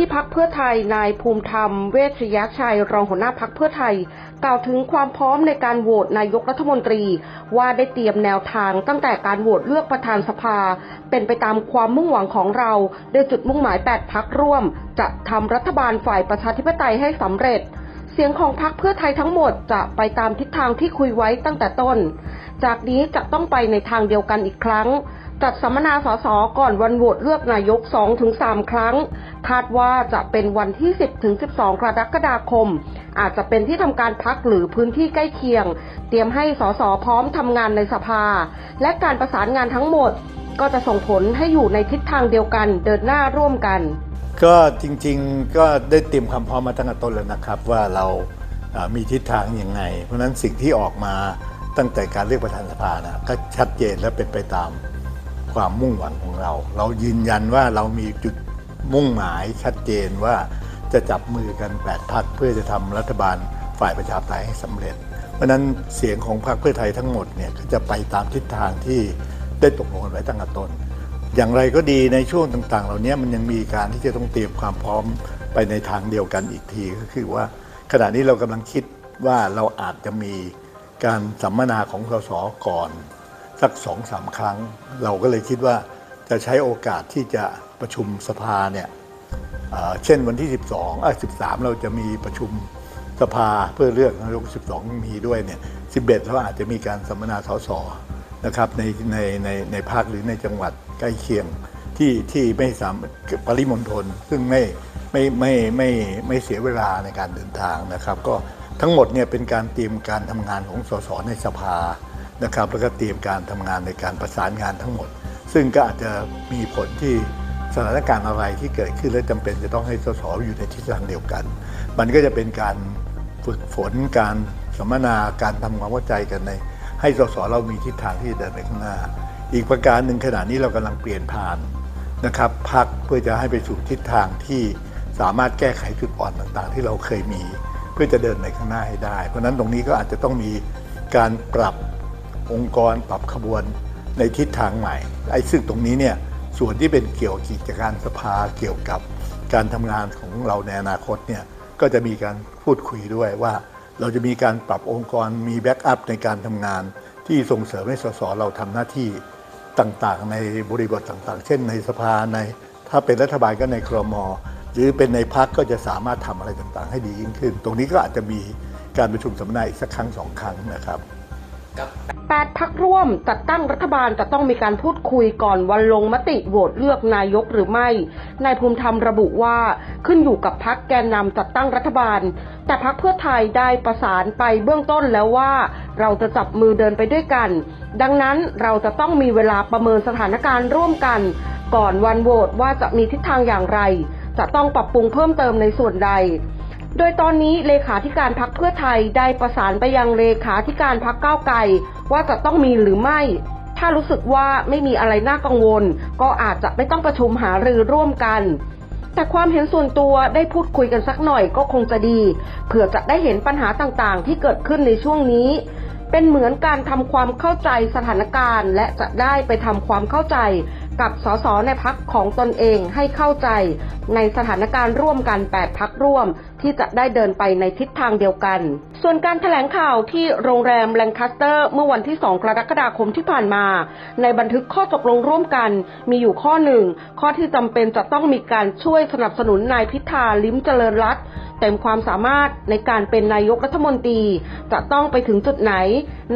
ที่พักเพื่อไทยนายภูมิธรรม เวชยชัยรองหัวหน้าพักเพื่อไทย กล่าวถึงความพร้อมในการโหวตนายกรัฐมนตรี ว่าได้เตรียมแนวทางตั้งแต่การโหวตเลือกประธานสภา เป็นไปตามความมุ่งหวังของเราโดยจุดมุ่งหมาย 8 พักร่วม จะทำรัฐบาลฝ่ายประชาธิปไตยให้สำเร็จเสียงของพักเพื่อไทยทั้งหมดจะไปตามทิศทางที่คุยไว้ตั้งแต่ต้น จากนี้จะต้องไปในทางเดียวกันอีกครั้ง จัดสัมมนาสสก่อนวันโหวตเลือกนายก 2-3 ครั้ง คาดว่าจะเป็นวันที่ 10-12 กรกฎาคม อาจจะเป็นที่ทำการพักหรือพื้นที่ใกล้เคียง เตรียมให้สสพร้อมทำงานในสภา และการประสานงานทั้งหมด ก็จะส่งผลให้อยู่ในทิศทางเดียวกันเดินหน้าร่วมกัน ก็จริงๆก็ได้เตรียมความพร้อมมาตั้งแต่ต้นแล้วนะครับ ว่าเรามีทิศทางยังไง เพราะฉะนั้นสิ่งที่ออกมาตั้งแต่การเลือกประธานสภานะก็ชัดเจนและเป็นไปตาม ความมุ่งหวังของเรา เรายืนยันว่าเรามีจุดมุ่งหมายชัดเจนว่าจะจับมือกัน8พักเพื่อจะทำรัฐบาลฝ่ายประชาธิปไตยให้สำเร็จ เพราะนั้นเสียงของพรรคเพื่อไทยทั้งหมดเนี่ยก็จะไปตามทิศทางที่ได้ตกลงกันไว้ตั้งแต่ต้น อย่างไรก็ดีในช่วงต่างๆ เหล่านี้มันยังมีการที่จะต้องเตรียมความพร้อมไปในทางเดียวกันอีกทีก็คือว่า ขณะนี้เรากำลังคิดว่าเราอาจจะมีการสัมมนาของสสก่อน สักสองสามครั้ง เราก็เลยคิดว่าจะใช้โอกาสที่จะประชุมสภาเนี่ยเช่นวันที่ 12อะ13 เราจะมีประชุมสภาเพื่อเลือกนายก 12 มีด้วยเนี่ย 11เราอาจจะมีการสัมมนาสสนะครับในในในในภาคหรือในจังหวัดใกล้เคียงที่ที่ไม่สามปริมณฑลซึ่งไม่ไม่ไม่ไม่ไม่เสียเวลาในการเดินทางนะครับ ก็ทั้งหมดเนี่ยเป็นการเตรียมการทำงานของสสในสภา นะครับ แล้วก็เตรียมการทำงานในการประสานงานทั้งหมด ซึ่งก็อาจจะมีผลที่สถานการณ์อะไรที่เกิดขึ้นและจำเป็นจะต้องให้สสอยู่ในทิศทางเดียวกัน มันก็จะเป็นการฝึกฝนการสัมมนาการทำความเข้าใจกันใน ให้สสเรามีทิศทางที่จะเดินไปข้างหน้า อีกประการหนึ่งขณะนี้เรากำลังเปลี่ยนผ่านนะครับพักเพื่อจะให้ไปสู่ทิศทางที่สามารถแก้ไขจุดอ่อนต่างๆ ที่เราเคยมี เพื่อจะเดินไปข้างหน้าให้ได้ เพราะนั้นตรงนี้ก็อาจจะต้องมีการปรับ องค์กรปรับขบวนในทิศทางใหม่ ไอ้ซึ่งตรงนี้เนี่ยส่วนที่เป็นเกี่ยวกิจการสภาเกี่ยวกับการทำงานของเราในอนาคตเนี่ยก็จะมีการพูดคุยด้วยว่า เราจะมีการปรับองค์กรมีแบ็กอัพในการทำงานที่ส่งเสริมให้สสเราทำหน้าที่ต่างๆ ในบริบทต่างๆ เช่นในสภาในถ้าเป็นรัฐบาลก็ในครมหรือเป็นในพักก็จะสามารถทำอะไรต่างๆ ให้ดียิ่งขึ้น ตรงนี้ก็อาจจะมีการประชุมสัมมนาอีกสักครั้งสองครั้งนะครับ แปดพักร่วมจัดตั้งรัฐบาลจะต้องมีการพูดคุยก่อนวันลงมติโหวตเลือกนายกหรือไม่ นายภูมิธรรมระบุว่าขึ้นอยู่กับพักแกนนำจัดตั้งรัฐบาล แต่พักเพื่อไทยได้ประสานไปเบื้องต้นแล้วว่า เราจะจับมือเดินไปด้วยกัน ดังนั้นเราจะต้องมีเวลาประเมินสถานการณ์ร่วมกัน ก่อนวันโหวตว่าจะมีทิศทางอย่างไร จะต้องปรับปรุงเพิ่มเติมในส่วนใด โดยตอนนี้เลขาธิการพักเพื่อไทยได้ประสานไปยังเลขาธิการพักก้าวไกลว่าจะต้องมีหรือไม่ ถ้ารู้สึกว่าไม่มีอะไรน่ากังวล ก็อาจจะไม่ต้องประชุมหารือร่วมกัน แต่ความเห็นส่วนตัวได้พูดคุยกันสักหน่อยก็คงจะดี เผื่อจะได้เห็นปัญหาต่างๆ ที่เกิดขึ้นในช่วงนี้ เป็นเหมือนการทำความเข้าใจสถานการณ์ และจะได้ไปทำความเข้าใจ กับสสในพักของตนเองให้เข้าใจในสถานการณ์ร่วมกัน 8 พักร่วม ที่จะได้เดินไปในทิศทางเดียวกัน ส่วนการถแถลงข่าวที่โรงแรมแลงคัสเตอร์ เมื่อวันที่ 2 กรกฎาคมที่ผ่านมา ในบันทึกข้อตกลงร่วมกันมีอยู่ข้อหนึ่ง ข้อที่จำเป็นจะต้องมีการช่วยสนับสนุนนายพิธาลิ้มเจริญรัตเต็มความสามารถในการเป็นนายกรัฐมนตรี จะต้องไปถึงจุดไหน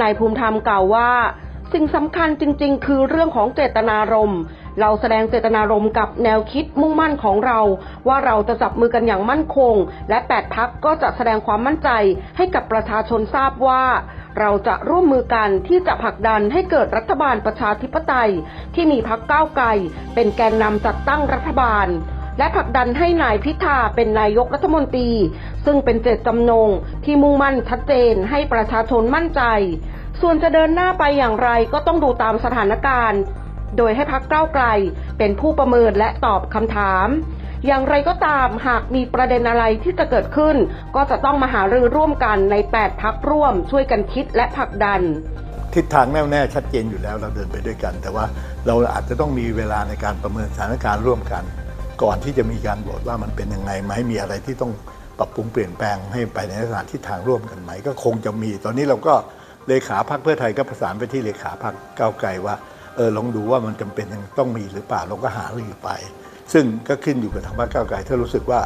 นายภูมิธรรมกล่าวว่า สิ่งสำคัญจริง ๆ คือเรื่องของเจตนารมณ์ เราแสดงเจตนารมณ์กับแนวคิดมุ่งมั่นของเรา ว่าเราจะจับมือกันอย่างมั่นคง และแปดพักก็จะแสดงความมั่นใจให้กับประชาชนทราบว่า เราจะร่วมมือกันที่จะผลักดันให้เกิดรัฐบาลประชาธิปไตย ที่มีพักก้าวไกลเป็นแกนนำจัดตั้งรัฐบาลและผลักดันให้นายพิธาเป็นนายกรัฐมนตรี ซึ่งเป็นเจตจำนงที่มุ่งมั่นชัดเจนให้ประชาชนมั่นใจ ส่วนจะเดินหน้าไปอย่างไรก็ต้องดูตามสถานการณ์ โดยให้พักเก้าไกลเป็นผู้ประเมินและตอบคำถาม อย่างไรก็ตามหากมีประเด็นอะไรที่จะเกิดขึ้น ก็จะต้องมาหารือร่วมกันใน 8 พักร่วม ช่วยกันคิดและผลักดัน ทิศทางแน่วแน่ชัดเจนอยู่แล้วเราเดินไปด้วยกัน แต่ว่าเราอาจจะต้องมีเวลาในการประเมินสถานการณ์ร่วมกัน ก่อนที่จะมีการโหวตว่ามันเป็นยังไงไหมมีอะไรที่ต้องปรับปรุงเปลี่ยนแปลงให้ไปในลักษณะที่ทางร่วมกันไหม ก็คงจะมี ตอนนี้เราก็ เลขาพักเพื่อไทยก็ประสานไปที่เลขาพักก้าวไกลว่าเออลองดูว่ามันจำเป็นยังต้องมีหรือเปล่าเราก็หารือไป ซึ่งก็ขึ้นอยู่กับทางพรรคก้าวไกลถ้ารู้สึกว่า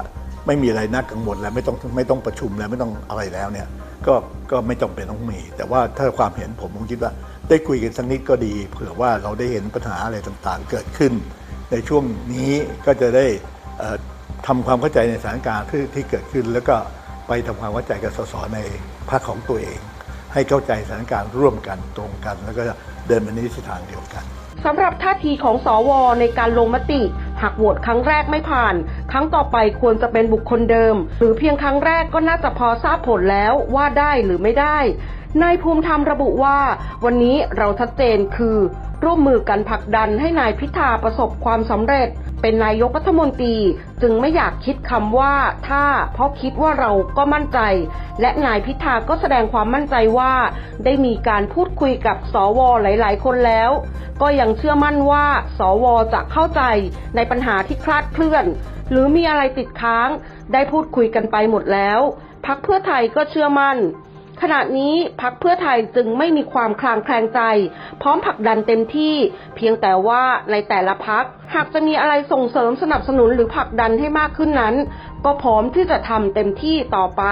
ไม่มีอะไรน่ากังวลแล้วไม่ต้องไม่ต้องประชุมแล้วไม่ต้องอะไรแล้วเนี่ยก็ก็ไม่จำเป็นต้องมี แต่ว่าถ้าความเห็นผมผมคิดว่า ได้คุยกันสักนิดก็ดี เผื่อว่าเราได้เห็นปัญหาอะไรต่างๆ เกิดขึ้น ในช่วงนี้ก็จะได้เอ่อทำความเข้าใจในสถานการณ์ที่เกิดขึ้น แล้วก็ไปทำความเข้าใจกับสสในพรรคของตัวเอง ให้เข้าใจสถานการณ์ร่วมกันตรงกัน แล้วก็เดินไปในทิศทางเดียวกันสำหรับท่าทีของสวในการลงมติ หากโหวตครั้งแรกไม่ผ่าน ครั้งต่อไปควรจะเป็นบุคคลเดิม หรือเพียงครั้งแรกก็น่าจะพอทราบผลแล้วว่าได้หรือไม่ได้นายภูมิธรรมระบุว่า วันนี้เราชัดเจนคือ ร่วมมือกันผลักดันให้นายพิธาประสบความสำเร็จ เป็นนายกรัฐมนตรี จึงไม่อยากคิดคำว่าถ้า เพราะคิดว่าเราก็มั่นใจ และนายพิธาก็แสดงความมั่นใจว่า ได้มีการพูดคุยกับสวหลาย ๆ คนแล้ว ก็ยังเชื่อมั่นว่า สวจะเข้าใจในปัญหาที่คลาดเคลื่อน หรือมีอะไรติดค้าง ได้พูดคุยกันไปหมดแล้วพักเพื่อไทยก็เชื่อมั่น ขณะนี้พักเพื่อไทยจึงไม่มีความคลางแคลงใจ พร้อมผลักดันเต็มที่ เพียงแต่ว่าในแต่ละพักหากจะมีอะไรส่งเสริมสนับสนุนหรือผลักดันให้มากขึ้นนั้น ก็พร้อมที่จะทำเต็มที่ต่อไป